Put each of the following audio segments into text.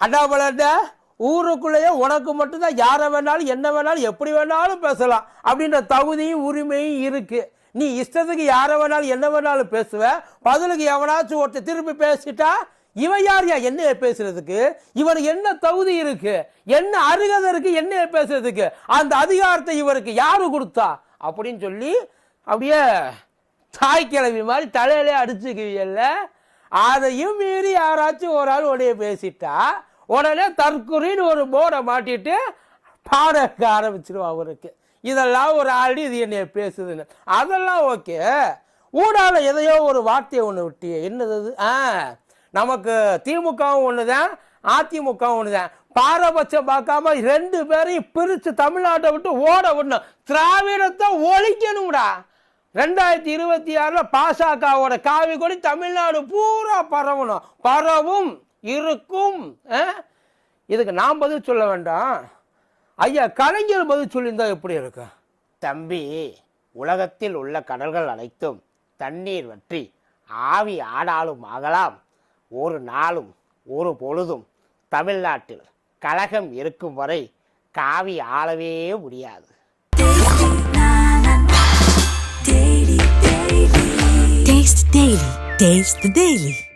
அண்ணாமலை ஊருக்குள்ளேயே உனக்கு மட்டும்தான் யாரை வேணாலும் என்ன வேணாலும் எப்படி வேணாலும் பேசலாம் அப்படின்ற தகுதியும் உரிமையும் இருக்குது நீ இஷ்டத்துக்கு யாரை வேணாலும் என்ன வேணாலும் பேசுவ. பதிலுக்கு எவனாச்சும் ஒருத்தர் திரும்பி பேசிட்டா இவன் யார் யா? என்ன பேசுறதுக்கு? இவனுக்கு என்ன தகுதி இருக்கு? என்ன அருகதை இருக்கு? என்ன பேசுறதுக்கு? அந்த அதிகாரத்தை இவருக்கு யாரு கொடுத்தா? அப்படின்னு சொல்லி அப்படியே தாய் கிழவி மாதிரி தலையிலே அடிச்சுக்குவியல்ல. அதையும் மீறி யாராச்சும் ஒரு ஆள் உடைய பேசிட்டா உடனே தற்குறின்னு ஒரு போர்டை மாட்டிட்டு பாடக்க ஆரம்பிச்சிருவா அவருக்கு. இதெல்லாம் ஒரு ஆல்ரெடி இது என்னைய பேசுதுன்னு. அதெல்லாம் ஓகே. ஊடால எதையோ ஒரு வார்த்தையை ஒன்று விட்டியே. என்னது ஆ நமக்கு திமுகவும் ஒன்று தான் அதிமுகவும் ஒன்று தான் பாரபட்சம் பார்க்காம ரெண்டு பேரையும் பிரித்து தமிழ்நாட்டை விட்டு ஓட விடணும். திராவிடத்தை ஒழிக்கணும்டா. ரெண்டாயிரத்தி இருபத்தி ஆறில் பாசகவோட காவி கொடி தமிழ்நாடு பூரா பரவணும். பரவும். இருக்கும்? இதுக்கு நான் பதில் சொல்ல வேண்டாம். ஐயா கலைஞர் பதில் சொல்லியிருந்தா எப்படி இருக்கும் தம்பி உலகத்தில் உள்ள கடல்கள் அனைத்தும் தண்ணீர் வற்றி ஆவி ஆடாலும் ஆகலாம். ஒரு நாளும் ஒரு பொழுதும் தமிழ்நாட்டில் கழகம் இருக்கும் வரை காவி ஆளவே முடியாது. Taste the Daily.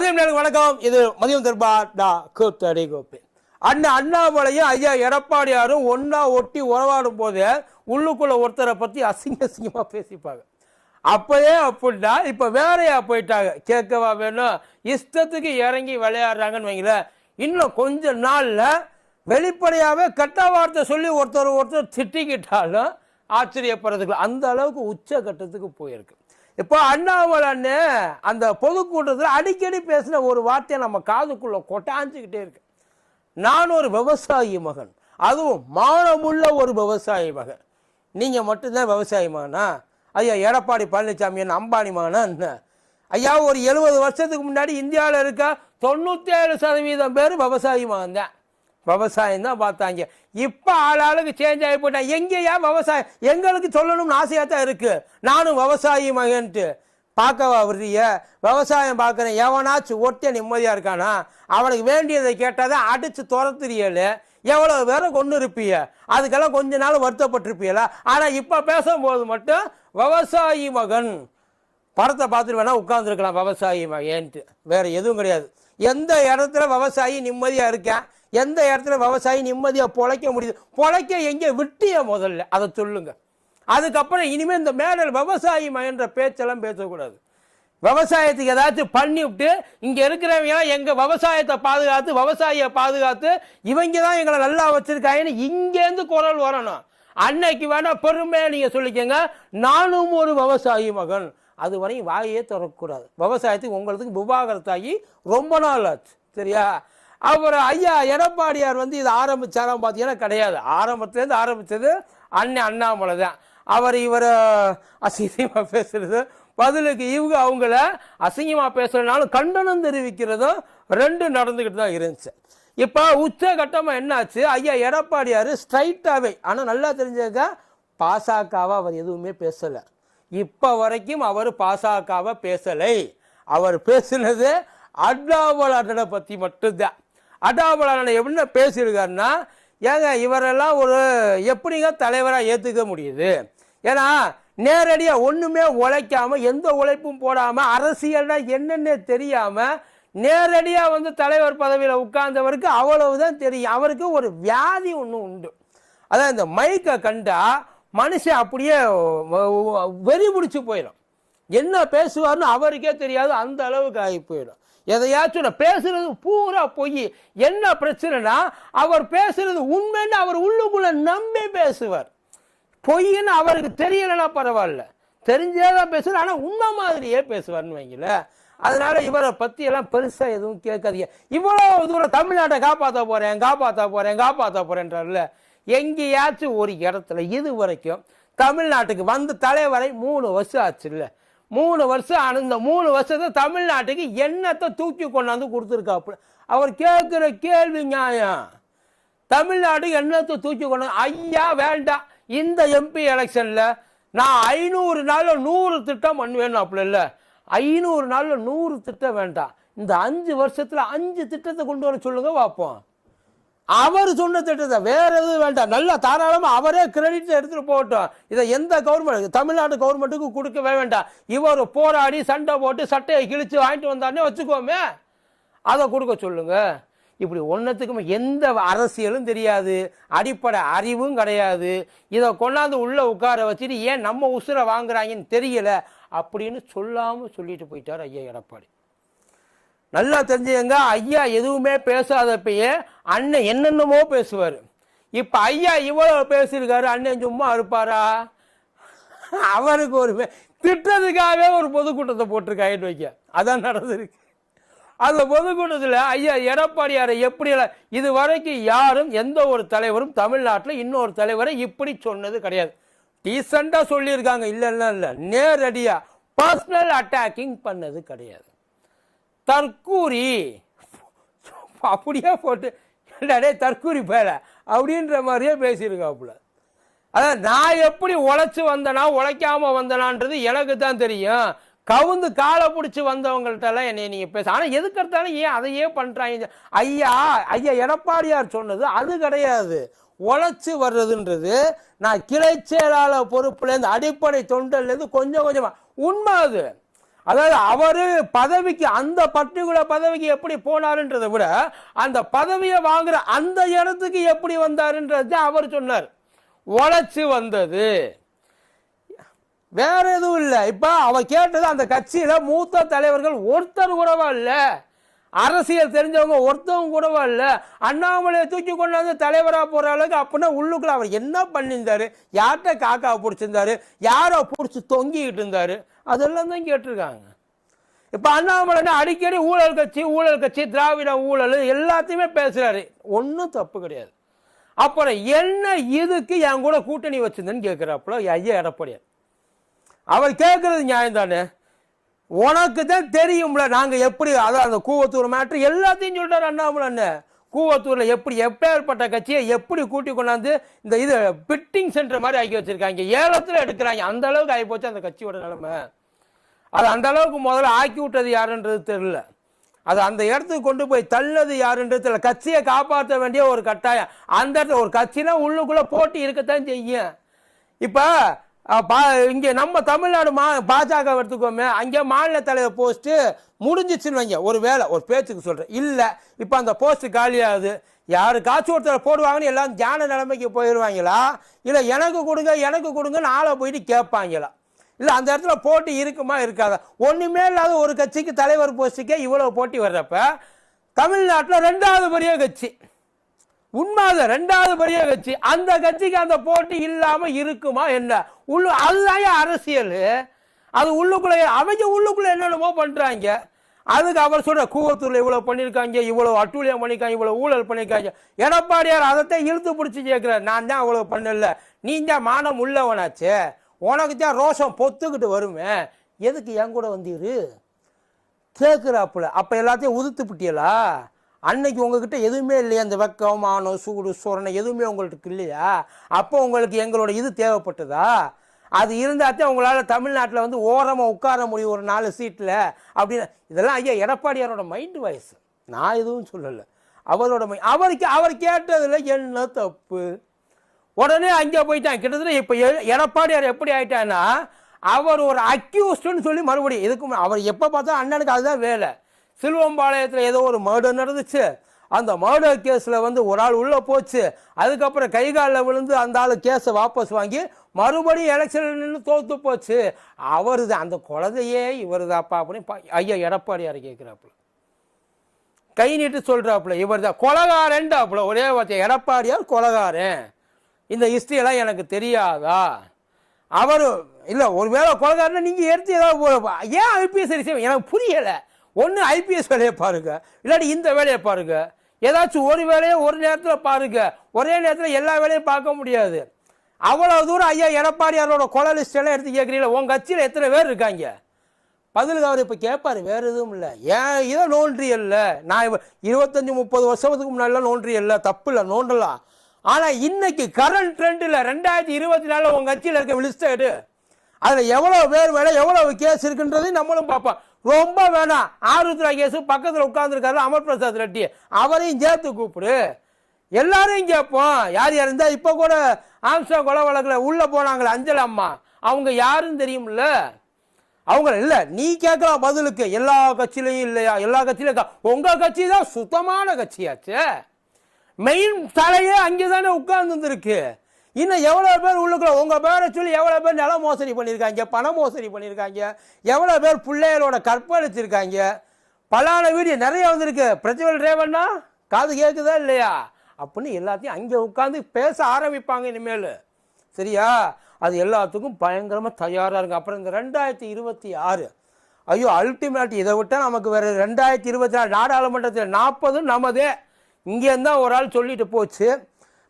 அதே மதியம் நேரம் வணக்கம். இது மதியம் தர்பார் டா கூத்தடி கோப்பி அண்ணன் அண்ணாமலையும் ஐயா எடப்பாடியாரும் ஒன்றா ஒட்டி உறவாடும் போது உள்ளுக்குள்ள ஒருத்தரை பற்றி அசிங்க அசிங்கமாக பேசிப்பாங்க. அப்போயே அப்படின்னா இப்போ வேறையா போயிட்டாங்க. கேட்கவா வேணும்? இஷ்டத்துக்கு இறங்கி விளையாடுறாங்கன்னு வைங்களேன் இன்னும் கொஞ்ச நாளில் வெளிப்படையாகவே கெட்ட வார்த்தை சொல்லி ஒருத்தர் ஒருத்தர் திட்டிக்கிட்டாலும் ஆச்சரியப்படுறதுக்கு அந்த அளவுக்கு உச்ச கட்டத்துக்கு போயிருக்கு. இப்போ அண்ணாமலை அண்ணன் அந்த பொதுக்கூட்டத்தில் அடிக்கடி பேசின ஒரு வார்த்தையை நம்ம காதுக்குள்ளே கொட்டாஞ்சிக்கிட்டே இருக்கு. நான் ஒரு விவசாயி மகன். அதுவும் மானமுள்ள ஒரு விவசாயி மகன். நீங்கள் மட்டும்தான் விவசாயி மகனா? ஐயா எடப்பாடி பழனிசாமி என்ன அம்பானி மகனா என்ன? ஐயா ஒரு எழுபது வருஷத்துக்கு முன்னாடி இந்தியாவில் இருக்க தொண்ணூற்றேழு சதவீதம் பேர் விவசாயி மகன் தான் விவசாயம் தான் பார்த்தாங்க. இப்போ ஆளாளுக்கு சேஞ்ச் ஆகி போட்டேன் எங்கேயா விவசாயம்? எங்களுக்கு சொல்லணும்னு ஆசையாக தான் இருக்குது நானும் விவசாயி மகன்ட்டு. பார்க்கவா விடுறிய? விவசாயம் பார்க்குறேன் எவனாச்சும் ஒட்டிய நிம்மதியாக இருக்கானா? அவனுக்கு வேண்டியதை கேட்டால் தான் அடித்து துரத்துறியல. எவ்வளோ பேரை கொண்டு இருப்பிய அதுக்கெல்லாம் கொஞ்ச நாள் வருத்தப்பட்டிருப்பியல ஆனால் இப்போ பேசும்போது மட்டும் விவசாயி மகன். படத்தை பார்த்துட்டு வேணால் உட்காந்துருக்கலாம் விவசாயி மகன்ட்டு. வேற எதுவும் கிடையாது. எந்த இடத்துல விவசாயி நிம்மதியாக இருக்கேன் எந்த இடத்துல விவசாயி நிம்மதியாக பொழைக்க முடியுது? பொழைக்க எங்கே விட்டிய முதல்ல? அதை சொல்லுங்க. அதுக்கப்புறம் இனிமேல் இந்த மேடல் விவசாயி மகன்ற பேச்செல்லாம் பேசக்கூடாது. விவசாயத்துக்கு ஏதாச்சும் பண்ணி விட்டு இங்கே இருக்கிறவங்க எங்கள் விவசாயத்தை பாதுகாத்து விவசாயியை பாதுகாத்து இவங்க தான் எங்களை நல்லா வச்சுருக்காங்கன்னு இங்கேருந்து குரல் வரணும். அன்னைக்கு வேணால் பெருமையாக நீங்கள் சொல்லிக்கோங்க. நானும் ஒரு விவசாயி மகன். அது வரையும் வாயே திறக்கக்கூடாது. விவசாயத்துக்கு உங்களுக்கு விவாகரத்தாகி ரொம்ப நாள் ஆச்சு. சரியா? அப்புறம் ஐயா எடப்பாடியார் வந்து இது ஆரம்பித்தாராம் பார்த்தீங்கன்னா கிடையாது. ஆரம்பத்துலேருந்து ஆரம்பித்தது அண்ணன் அண்ணாமலை தான். அவர் இவர் அசிங்கமாக பேசுகிறது பதிலுக்கு இவங்க அவங்கள அசிங்கமாக பேசுகிறனாலும் கண்டனம் தெரிவிக்கிறதும் ரெண்டும் நடந்துக்கிட்டு தான் இருந்துச்சு. இப்போ உச்சகட்டமாக என்னாச்சு? ஐயா எடப்பாடியார் ஸ்ட்ரைட்டாகவே ஆனால் நல்லா தெரிஞ்சதுக்க பாசாக்காவை அவர் எதுவுமே பேசலை. இப்போ வரைக்கும் அவர் பாசகவை பேசலை. அவர் பேசுனது அண்ணாமலை பற்றி மட்டும்தான். அடாபலான என்ன பேசியிருக்காருன்னா ஏங்க இவரெல்லாம் ஒரு எப்படிங்க தலைவராக ஏற்றுக்க முடியுது? ஏன்னா நேரடியாக ஒன்றுமே உழைக்காமல் எந்த உழைப்பும் போடாமல் அரசியல்னா என்னென்ன தெரியாமல் நேரடியாக வந்து தலைவர் பதவியில் உட்கார்ந்தவருக்கு அவ்வளவுதான் தெரியும். அவருக்கு ஒரு வியாதி ஒன்று உண்டு. அதான் இந்த மைக்கை கண்டா மனுஷன் அப்படியே வெறி பிடிச்சி போயிடும். என்ன பேசுவார்னு அவருக்கே தெரியாது. அந்த அளவுக்கு ஆகி போயிடும். எதையாச்சும் நான் பேசுறது பூரா பொய். என்ன பிரச்சனைனா அவர் பேசுறது உண்மைன்னு அவர் உள்ளுக்குள்ள நம்பி பேசுவார். பொய்ன்னு அவருக்கு தெரியலைன்னா பரவாயில்ல. தெரிஞ்சேதான் பேசுவார் ஆனால் உண்மை மாதிரியே பேசுவார்னு வைங்கள அதனால இவரை பற்றி எல்லாம் பெருசாக எதுவும் கேட்காதீங்க. இவ்வளோ தூரம் தமிழ்நாட்டை காப்பாற்ற போகிறேன் காப்பாற்ற போகிறேன் காப்பாற்ற போகிறேன்றார்ல எங்கேயாச்சும் ஒரு இடத்துல இது வரைக்கும் தமிழ்நாட்டுக்கு வந்த தலைவரை மூணு வருஷம் ஆச்சு இல்லை மூணு வருஷம் அந்த இந்த மூணு வருஷத்தை தமிழ்நாட்டுக்கு என்னத்தை தூக்கி கொண்டாந்து கொடுத்துருக்காப்புல? அவர் கேட்குற கேள்வி நியாயம். தமிழ்நாடு என்னத்தை தூக்கி கொண்டு ஐயா வேண்டாம். இந்த எம்பி எலெக்ஷனில் நான் ஐநூறு நாளில் நூறு திட்டம் பண்ணுவேன் அப்படி இல்லை. ஐநூறு நாளில் நூறு திட்டம் வேண்டாம். இந்த அஞ்சு வருஷத்தில் அஞ்சு திட்டத்தை கொண்டு வர சொல்லுங்கள் பார்ப்போம். அவர் சொன்ன திட்டத்தை வேற எதுவும் வேண்டாம். நல்லா தாராளமாக அவரே கிரெடிட் எடுத்துட்டு போகட்டும். இதை எந்த கவர்மெண்ட் தமிழ்நாடு கவர்மெண்ட்டுக்கு கொடுக்கவே வேண்டாம். இவர் போராடி சண்டை போட்டு சட்டையை கிழிச்சு வாங்கிட்டு வந்தானே வச்சுக்கோமே. அதை கொடுக்க சொல்லுங்க. இப்படி ஒன்றத்துக்குமே எந்த அரசியலும் தெரியாது. அடிப்படை அறிவும் கிடையாது. இதை கொண்டாந்து உள்ளே உட்கார வச்சுட்டு ஏன் நம்ம உசுரை வாங்குறாங்கன்னு தெரியல. அப்படின்னு சொல்லாமல் சொல்லிட்டு போயிட்டார் ஐயா எடப்பாடி. நல்லா தெரிஞ்சுக்கங்க. ஐயா எதுவுமே பேசாதப்பயே அண்ணன் என்னென்னமோ பேசுவார். இப்போ ஐயா இவ்வளோ பேசியிருக்காரு அண்ணன் சும்மா இருப்பாரா? அவருக்கு ஒரு திட்டத்துக்காகவே ஒரு பொதுக்கூட்டத்தை போட்டிருக்காயின்னு வைக்க. அதான் நடந்திருக்கு. அந்த பொதுக்கூட்டத்தில் ஐயா எடப்பாடியாரை எப்படி எல்லாம் இது வரைக்கும் யாரும் எந்த ஒரு தலைவரும் தமிழ்நாட்டில் இன்னொரு தலைவரை இப்படி சொன்னது கிடையாது. டீசெண்டாக சொல்லியிருக்காங்க. இல்லை இல்லை இல்லை நேரடியாக பர்சனல் அட்டாக்கிங் பண்ணது கிடையாது. தற்கூரி. அப்படியே போட்டு என்னடே தற்கூரி பேர? அப்படின்ற மாதிரியே பேசியிருக்காப்புல. அதான் நான் எப்படி உழைச்சி வந்தனா உழைக்காமல் வந்தனான்றது எனக்கு தான் தெரியும். கவுந்து காலை பிடிச்சி வந்தவங்கள்ட்டெல்லாம் என்னை நீங்கள் பேச ஆனால் எதுக்கிறதாலும் ஏன் அதையே பண்ணுறாங்க ஐயா ஐயா எடப்பாடியார் சொன்னது அது கிடையாது. உழைச்சி வர்றதுன்றது நான் கிளை செயலாளர் பொறுப்புலேருந்து அடிப்படை தொண்டர்லேருந்து கொஞ்சம் கொஞ்சமாக உண்மை அது. அதாவது அவர் பதவிக்கு அந்த பர்டிகுலர் பதவிக்கு எப்படி போனாருன்றதை விட அந்த பதவியை வாங்குற அந்த இடத்துக்கு எப்படி வந்தாருன்றது அவர் சொன்னார். உழைச்சி வந்தது. வேற எதுவும் இல்லை. இப்போ அவ கேட்டது அந்த கட்சியில் மூத்த தலைவர்கள் ஒருத்தர் கூடவா இல்லை. அரசியல் தெரிஞ்சவங்க ஒருத்தவங்க கூடவா இல்லை. அண்ணாமலையை தூக்கி கொண்டாந்து தலைவராக போகிற அளவுக்கு அப்படின்னா உள்ளுக்குள்ள அவர் என்ன பண்ணியிருந்தாரு? யார்கிட்ட காக்கா பிடிச்சிருந்தாரு? யாரோ பிடிச்சி தொங்கிக்கிட்டு இருந்தாரு? அதெல்லாம் தான் கேட்டிருக்காங்க. இப்போ அண்ணாமலை அடிக்கடி ஊழல் கட்சி ஊழல் கட்சி திராவிட ஊழல் எல்லாத்தையுமே பேசுகிறாரு ஒன்றும் தப்பு கிடையாது. அப்புறம் என்ன இதுக்கு என் கூட கூட்டணி வச்சிருந்தேன்னு கேட்குறாப்புல ஐயா எடப்பாடியார். அவர் கேட்குறது நியாயம் தானே? உனக்கு தான் தெரியும்ல நாங்கள் எப்படி அதான் அந்த கூவத்தூர் மேட்ரு எல்லாத்தையும் சொல்கிறார் அண்ணாமலை அண்ணன் கூவத்தூரில் எப்படி எப்பேற்பட்ட கட்சியை எப்படி கூட்டி கொண்டாந்து இந்த இது பிட்டிங் சென்டர் மாதிரி ஆக்கி வச்சிருக்காங்க. ஏலத்தில் எடுக்கிறாங்க. அந்த அளவுக்கு ஆகி போச்சு அந்த கட்சியோட நிலைமை. அது அந்த அளவுக்கு முதல்ல ஆக்கி விட்டது யாருன்றது தெரியல. அது அந்த இடத்துக்கு கொண்டு போய் தள்ளது யாருன்றது தெரியல. கட்சியை காப்பாற்ற வேண்டிய ஒரு கட்டாயம். அந்த இடத்துல ஒரு கட்சினா உள்ளுக்குள்ளே போட்டி இருக்கத்தான் செய்யும். இப்போ இங்கே நம்ம தமிழ்நாடு மா பாஜக எடுத்துக்கோமே அங்கே மாநில தலைவர் போஸ்ட்டு முடிஞ்சிச்சுன்னு வைங்க. ஒரு வேலை ஒரு பேச்சுக்கு சொல்கிறேன் இல்லை இப்போ அந்த போஸ்ட்டு காலியாகுது. யார் காசு ஒருத்தர் போடுவாங்கன்னு எல்லாம் தியான நிலைமைக்கு போயிடுவாங்களா இல்லை எனக்கு கொடுங்க எனக்கு கொடுங்கன்னு ஆளை போயிட்டு கேட்பாங்களா? இல்லை அந்த இடத்துல போட்டி இருக்குமா இருக்காதா? ஒன்றுமே இல்லாத ஒரு கட்சிக்கு தலைவர் போஸ்ட்டுக்கே இவ்வளோ போட்டி வர்றப்ப தமிழ்நாட்டில் ரெண்டாவது பெரிய கட்சி. உண்மை ரெண்டாவது படியை கட்சி அந்த கட்சிக்கு அந்த போட்டி இல்லாமல் இருக்குமா என்ன? உள்ள அதுதான் அரசியல். அது உள்ளுக்குள்ளே அவங்க உள்ளுக்குள்ளே என்னென்னமோ பண்ணுறாங்க அதுக்கு அவர் சொல்ற கூவத்தூரில் இவ்வளோ பண்ணியிருக்காங்க இவ்வளோ அட்டூழியம் பண்ணியிருக்காங்க இவ்வளோ ஊழல் பண்ணியிருக்காங்க எடப்பாடியார் அதைத்தான் இழுத்து பிடிச்சி கேட்குறாரு நான் தான் அவ்வளோ பண்ணல. நீ தான் மானம் உள்ளவனாச்சே. உனக்கு தான் ரோஷம் பொத்துக்கிட்டு வருமே. எதுக்கு என் கூட வந்தீரு? கேட்குறாப்புல அப்போ எல்லாத்தையும் உதுத்து பிட்டியலா? அன்னைக்கு உங்ககிட்ட எதுவுமே இல்லையா? அந்த வெக்கம் மானம் சூடு சோரணை எதுவுமே உங்களுக்கு இல்லையா? அப்போ உங்களுக்கு எங்களோட இது தேவைப்பட்டதா? அது இருந்தாத்தான் உங்களால் தமிழ்நாட்டில் வந்து ஓரமாக உட்கார முடியும் ஒரு நாலு சீட்டில் அப்படின்னு. இதெல்லாம் ஐயா எடப்பாடியாரோட மைண்டு வாய்ஸ் நான் எதுவும் சொல்லலை. அவரோட மை அவருக்கு அவர் கேட்டதில் என்ன தப்பு? உடனே அங்கே போயிட்டான். கிட்டத்தட்ட இப்போ எடப்பாடியார் எப்படி ஆயிட்டான்னா அவர் ஒரு அக்யூஸ்டுன்னு சொல்லி மறுபடியும் இதுக்கு அவர் எப்போ பார்த்தா அண்ணனுக்கு அதுதான் வேலை. சில்வம்பாளையத்தில் ஏதோ ஒரு மர்டர் நடந்துச்சு. அந்த மர்டர் கேஸில் வந்து ஒரு ஆள் உள்ளே போச்சு. அதுக்கப்புறம் கை காலில் விழுந்து அந்த ஆள் கேஸை வாபஸ் வாங்கி மறுபடியும் எலெக்ஷனில் நின்று தோத்து போச்சு. அவர் தான் அந்த குழந்தையே இவர் தாப்பா அப்படின்னு ஐயா எடப்பாடியார் கேட்குறாப்புல கை நீட்டு சொல்கிறாப்புல இவர் தான் கொலகாரன்டாப்புல. ஒரே வார்த்தை எடப்பாடியார் கொலகாரன். இந்த ஹிஸ்ட்ரியெல்லாம் எனக்கு தெரியாதா? அவர் இல்லை ஒருவேளை கொலகாரன்னா நீங்கள் எடுத்து ஏதாவது ஏன் ஐபிஎஸ் ரிசீவ் எனக்கு புரியலை. ஒன்று ஐபிஎஸ் வேலையை பாருங்கள் இல்லாட்டி இந்த வேலையை பாருங்கள் ஏதாச்சும் ஒரு வேலையை ஒரு நேரத்தில் பாருங்க. ஒரே நேரத்தில் எல்லா வேலையும் பார்க்க முடியாது. அவ்வளோ தூரம் ஐயா எடப்பாடியாரோட கொலை லிஸ்ட் எல்லாம் எடுத்து கேட்குறீங்களா உங்கள் கட்சியில் எத்தனை பேர் இருக்காங்க? பதிலுக்கு அவர் இப்போ கேட்பாரு வேறு எதுவும் இல்லை. ஏன் இதை நோன்றி இல்லை? நான் இருபத்தஞ்சி முப்பது வருஷத்துக்கு முன்னாடிலாம் நோன்றி இல்லை. தப்பு இல்லை நோண்டலாம். ஆனால் இன்னைக்கு கரண்ட் ட்ரெண்டில் ரெண்டாயிரத்தி இருபத்தி நாலில் உங்கள் கட்சியில் இருக்க லிஸ்ட்டை எடு. அதில் எவ்வளோ பேர் வேலை எவ்வளோ கேஸ் இருக்குன்றதையும் நம்மளும் பார்ப்போம். ரொம்ப வேணாம். ஆருத்ரா கேஸு பக்கத்தில் உட்காந்துருக்காரு அமர் பிரசாத் ரெட்டி. அவரையும் சேர்த்து கூப்பிடு. எல்லாரையும் கேட்போம். யார் யார் இருந்தால் இப்போ கூட ஆம்சா கொலை வழக்கில் உள்ளே போனாங்களே அஞ்சல் அம்மா. அவங்க யாருன்னு தெரியும்ல? அவங்க இல்லை நீ கேட்கலாம் பதிலுக்கு எல்லா கட்சியிலையும் இல்லையா? எல்லா கட்சியிலும் இருக்கா? உங்கள் கட்சி தான் சுத்தமான கட்சியாச்சே. மெயின் தலையே அங்கே தானே உட்கார்ந்துருக்கு இன்னும் எவ்வளோ பேர் உள்ளுக்குள்ள உங்கள் பேரை சொல்லி எவ்வளோ பேர் நில மோசடி பண்ணியிருக்காங்க பண மோசடி பண்ணியிருக்காங்க எவ்வளோ பேர் பிள்ளைகளோட கற்பழிச்சிருக்காங்க. பலான வீடியோ நிறைய வந்திருக்கு. பிரச்சனை ரேவண்ணா காது கேட்குதா இல்லையா? அப்படின்னு எல்லாத்தையும் அங்கே உட்காந்து பேச ஆரம்பிப்பாங்க இனிமேல். சரியா? அது எல்லாத்துக்கும் பயங்கரமாக தயாராக இருக்கும் அப்புறம் இந்த ரெண்டாயிரத்தி இருபத்தி ஆறு. ஐயோ அல்டிமேட் இதை விட்டால் நமக்கு வேறு ரெண்டாயிரத்தி இருபத்தி நாலு நாடாளுமன்றத்தில் நாற்பதும் நமதே. இங்கேருந்து தான் ஒரு ஆள் சொல்லிட்டு போச்சு.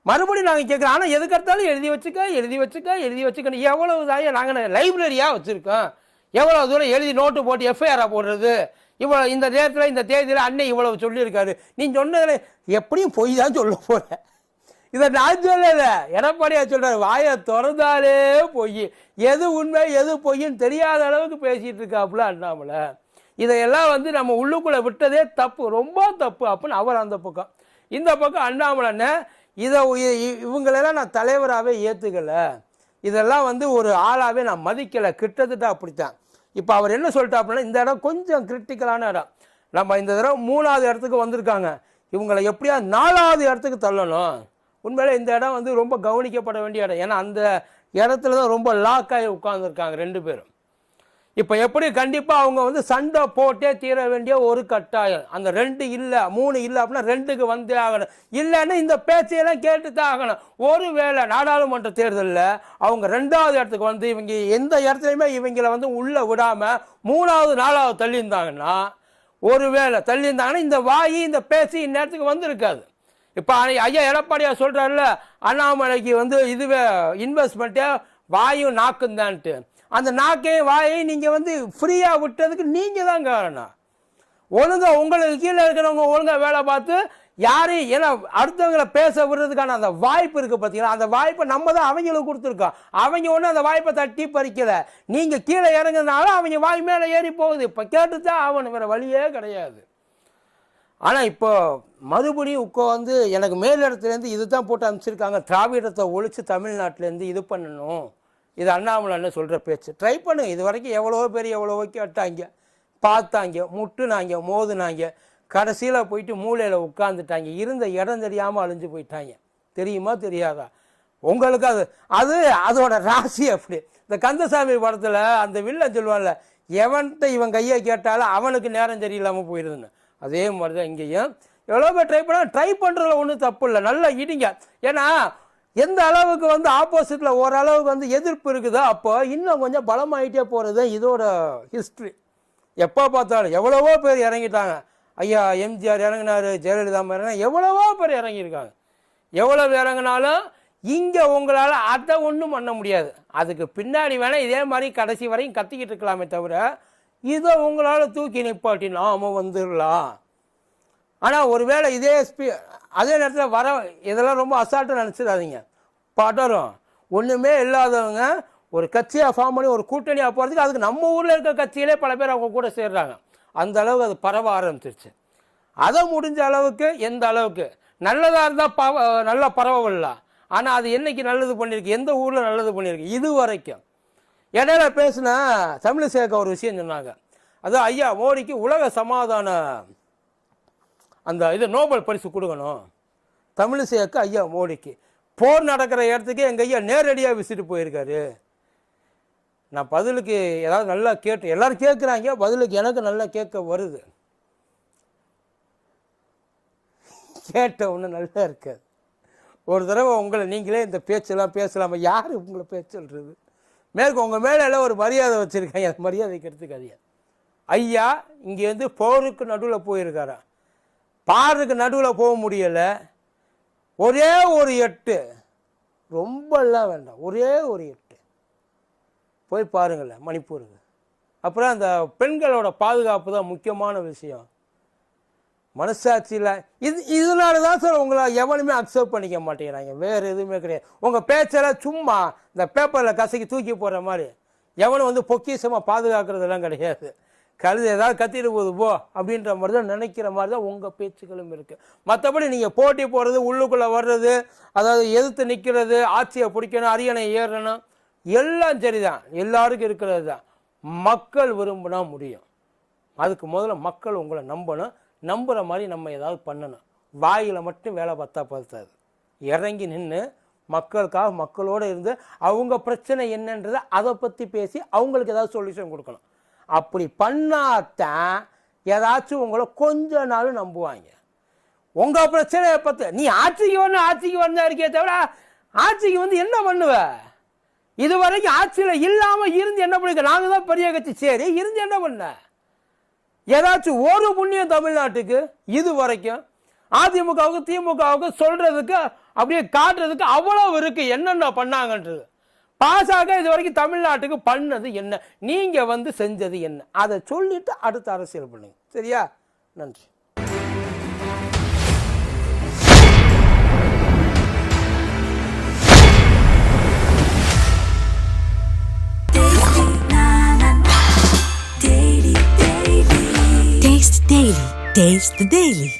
மறுபடியும் நாங்கள் கேட்குறோம் ஆனால் எதுக்கெடுத்தாலும் எழுதி வச்சுக்க எழுதி வச்சுக்க எழுதி வச்சுக்கணும் எவ்வளவு தாயா நாங்கள் லைப்ரரியாக வச்சுருக்கோம்? எவ்வளோ தூரம் எழுதி நோட்டு போட்டு எஃப்ஐஆராக போடுறது? இவ்வளோ இந்த நேரத்தில் இந்த தேதியில் அண்ணன் இவ்வளவு சொல்லியிருக்காரு. நீ சொன்னதில் எப்படியும் பொய் தான் சொல்ல போகிற இதை நான் சொல்லல. எடப்பாடியா சொல்றாரு வாயை திறந்தாலே பொய். எது உண்மை எது பொய்ன்னு தெரியாத அளவுக்கு பேசிகிட்டு இருக்காப்புல அண்ணாமலை. இதையெல்லாம் வந்து நம்ம உள்ளுக்குள்ளே விட்டதே தப்பு. ரொம்ப தப்பு. அப்படின்னு அவர் அந்த பக்கம். இந்த பக்கம் அண்ணாமலைன்னு இதை இவங்களெல்லாம் நான் தலைவராகவே ஏற்றுக்கலை இதெல்லாம் வந்து ஒரு ஆளாகவே நான் மதிக்கலை. கிட்டத்தட்ட அப்படித்தான். இப்போ அவர் என்ன சொல்லிட்டாப்புனா இந்த இடம் கொஞ்சம் கிரிட்டிக்கலான இடம். நம்ம இந்த தடவை மூணாவது இடத்துக்கு வந்திருக்காங்க. இவங்களை எப்படியா நாலாவது இடத்துக்கு தள்ளணும்? உண்மையிலே இந்த இடம் வந்து ரொம்ப கவனிக்கப்பட வேண்டிய இடம். ஏன்னா அந்த இடத்துல தான் ரொம்ப லாக்காகி உட்காந்துருக்காங்க ரெண்டு பேரும். இப்போ எப்படி கண்டிப்பாக அவங்க வந்து சண்டை போட்டே தீர வேண்டிய ஒரு கட்டாயம். அந்த ரெண்டு இல்லை மூணு இல்லை அப்படின்னா ரெண்டுக்கு வந்தே ஆகணும். இல்லைன்னா இந்த பேச்சையெல்லாம் கேட்டு தான் ஆகணும். ஒரு வேளை நாடாளுமன்ற தேர்தலில் அவங்க ரெண்டாவது இடத்துக்கு வந்து இவங்க எந்த இடத்துலையுமே இவங்களை வந்து உள்ளே விடாமல் மூணாவது நாலாவது தள்ளியிருந்தாங்கன்னா ஒருவேளை தள்ளியிருந்தாங்கன்னா இந்த வாயி இந்த பேச்சு இந்நேரத்துக்கு வந்திருக்காது. இப்போ ஐயா எடப்பாடியா சொல்கிறாருல அண்ணாமலைக்கு வந்து இதுவே இன்வெஸ்ட்மெண்ட்டே வாயும் நாக்கும் தான்ட்டு அந்த நாக்கையும் வாயையும் நீங்கள் வந்து ஃப்ரீயாக விட்டதுக்கு நீங்கள் தான் காரணம். ஒழுங்காக உங்களுக்கு கீழே இருக்கிறவங்க ஒழுங்காக வேலை பார்த்து யாரையும் ஏன்னா அடுத்தவங்களை பேச விடுறதுக்கான அந்த வாய்ப்பு இருக்குது பார்த்தீங்களா அந்த வாய்ப்பை நம்ம தான் அவங்களுக்கு கொடுத்துருக்கோம். அவங்க ஒன்றும் அந்த வாய்ப்பை தட்டி பறிக்கல. நீங்கள் கீழே இறங்குறதுனால அவங்க வாய் மேலே ஏறி போகுது. இப்போ கேட்டு தான் ஆகணும். வேறு வழியே கிடையாது. ஆனால் இப்போ மறுபடியும் உட்காந்து எனக்கு மேலிடத்துலேருந்து இது தான் போட்டு அனுப்பிச்சிருக்காங்க. திராவிடத்தை ஒழித்து தமிழ்நாட்டிலேருந்து இது பண்ணணும். இது அண்ணாமலைன்னு சொல்கிற பேச்சு. ட்ரை பண்ணு. இது வரைக்கும் எவ்வளோ பேர் எவ்வளோ கேட்டாங்க. பார்த்தாங்க. முட்டுனாங்க. மோதுனாங்க. கடைசியில் போயிட்டு மூலையில் உட்காந்துட்டாங்க இருந்த இடம் தெரியாமல் அழிஞ்சு போயிட்டாங்க. தெரியுமா? தெரியாதா? உங்களுக்கு அது அது அதோட ராசி அப்படி. இந்த கந்தசாமி படத்தில் அந்த வில்லன் சொல்லுவான்ல எவன்கிட்ட இவன் கையை கேட்டாலும் அவனுக்கு நேரம் சரியில்லாமல் போயிடுதுன்னு அதே மாதிரி தான் இங்கேயும். எவ்வளோ பேர் ட்ரை பண்ணால் ட்ரை பண்ணுறதுல ஒன்றும் தப்பு இல்லை. நல்லா இடிங்க. ஏன்னா எந்த அளவுக்கு வந்து ஆப்போசிட்டில் ஓரளவுக்கு வந்து எதிர்ப்பு இருக்குதோ அப்போ இன்னும் கொஞ்சம் பலமாயிட்டே போகிறது இதோட ஹிஸ்ட்ரி எப்போ பார்த்தாலும் எவ்வளவோ பேர் இறங்கிட்டாங்க. ஐயா எம்ஜிஆர் இறங்கினார் ஜெயலலிதா இறங்கினா எவ்வளவோ பேர் இறங்கியிருக்காங்க. எவ்வளவு இறங்கினாலும் இங்கே உங்களால் அதை ஒன்றும் பண்ண முடியாது. அதுக்கு பின்னாடி வேணால் இதே மாதிரி கடைசி வரையும் கத்திக்கிட்டு இருக்கலாமே தவிர இதை உங்களால் தூக்கி நிப்பாட்டி நாம வந்துடலாம். ஆனால் ஒருவேளை இதே ஸ்பீ அதே நேரத்தில் வர இதெல்லாம் ரொம்ப அசால்ட்டாக நினச்சிடாதீங்க. படரும் ஒன்றுமே இல்லாதவங்க ஒரு கட்சியாக ஃபார்ம் பண்ணி ஒரு கூட்டணியாக போகிறதுக்கு அதுக்கு நம்ம ஊரில் இருக்கிற கட்சியிலே பல பேர் அவங்க கூட சேர்றாங்க. அந்த அளவுக்கு அது பரவ ஆரம்பிச்சிருச்சு. அதை முடிஞ்ச அளவுக்கு எந்த அளவுக்கு? நல்லதாக இருந்தால் பவ நல்லா பரவவிடலாம் ஆனால் அது என்னைக்கு நல்லது பண்ணியிருக்கு? எந்த ஊரில் நல்லது பண்ணியிருக்கு? இது வரைக்கும். இடையில பேசின தமிழிசேக ஒரு விஷயம் சொன்னாங்க. அதான் ஐயா மோடிக்கு உலக சமாதான அந்த இது நோபல் பரிசு கொடுக்கணும். தமிழிசையாக்கு ஐயா மோடிக்கு. போர் நடக்கிற இடத்துக்கு எங்கள் ஐயா நேரடியாக விசிட்டு போயிருக்காரு. நான் பதிலுக்கு ஏதாவது நல்லா கேட்டு எல்லோரும் கேட்குறாங்க பதிலுக்கு எனக்கு நல்லா கேட்க வருது. கேட்ட ஒன்று நல்லா இருக்காது. ஒரு தடவை உங்களை நீங்களே இந்த பேச்செல்லாம் பேசலாமா யார் உங்களை பேச்சு மேற்கு உங்கள் மேலே எல்லாம் ஒரு மரியாதை வச்சுருக்காங்க அந்த மரியாதைக்கு எடுத்துக்காதீங்க. ஐயா இங்கேருந்து போருக்கு நடுவில் போயிருக்காரா பாருக்கு நடுவில் போக முடியலை. ஒரே ஒரு எட்டு. ரொம்பலாம் வேண்டாம். ஒரே ஒரு எட்டு. போய் பாருங்களேன் மணிப்பூருக்கு. அப்புறம் அந்த பெண்களோட பாதுகாப்பு தான் முக்கியமான விஷயம். மனசாட்சியில் இது இதனால தான் சார் உங்களை எவனுமே அக்செப்ட் பண்ணிக்க மாட்டேங்கிறாங்க. வேறு எதுவுமே கிடையாது. உங்கள் பேச்செல்லாம் சும்மா இந்த பேப்பரில் கசக்கி தூக்கி போடுற மாதிரி. எவனும் வந்து பொக்கிஷமாக பாதுகாக்கிறதெல்லாம் கிடையாது. கழுது ஏதாவது கத்திட்டு போகுது போ அப்படின்ற மாதிரி தான் நினைக்கிற மாதிரி தான் உங்கள் பேச்சுக்களும் இருக்குது மற்றபடி நீங்கள் போட்டி போடுறது உள்ளுக்குள்ளே வர்றது அதாவது எதிர்த்து நிற்கிறது ஆட்சியை பிடிக்கணும் அரியணை ஏறணும் எல்லாம் சரிதான். எல்லாருக்கும் இருக்கிறது தான். மக்கள் விரும்பினா முடியும். அதுக்கு முதல்ல மக்கள் உங்களை நம்பணும். நம்புகிற மாதிரி நம்ம ஏதாவது பண்ணணும். வாயில் மட்டும் வேலை பார்த்தா பார்த்தாது இறங்கி நின்று மக்களுக்காக மக்களோடு இருந்து அவங்க பிரச்சனை என்னன்றதை அதை பற்றி பேசி அவங்களுக்கு ஏதாவது சொல்யூஷன் கொடுக்கணும். அப்படி பண்ணாதான் ஏதாச்சும் உங்களை கொஞ்ச நாள் நம்புவாங்க. உங்கள் பிரச்சனையை பற்றி நீ ஆட்சிக்கு வந்து ஆட்சிக்கு வந்தா இருக்கே தவிர ஆட்சிக்கு வந்து என்ன பண்ணுவ? இது வரைக்கும் ஆட்சியில் இல்லாமல் இருந்து என்ன பண்ணிக்க? நாங்கள் தான் பெரிய கட்சி. சரி இருந்து என்ன பண்ண? ஏதாச்சும் ஒரு புண்ணியம் தமிழ்நாட்டுக்கு இது வரைக்கும் அதிமுகவுக்கு திமுகவுக்கு சொல்கிறதுக்கு அப்படியே காட்டுறதுக்கு அவ்வளவு இருக்குது என்னென்ன பண்ணாங்கன்றது? பாசாக இது வரைக்கும் தமிழ்நாட்டுக்கு பண்ணது என்ன? நீங்க வந்து செஞ்சது என்ன? அதை சொல்லிட்டு அடுத்த அரசியல் பண்ணுங்க. சரியா? நன்றி. Taste Daily. Taste the Daily.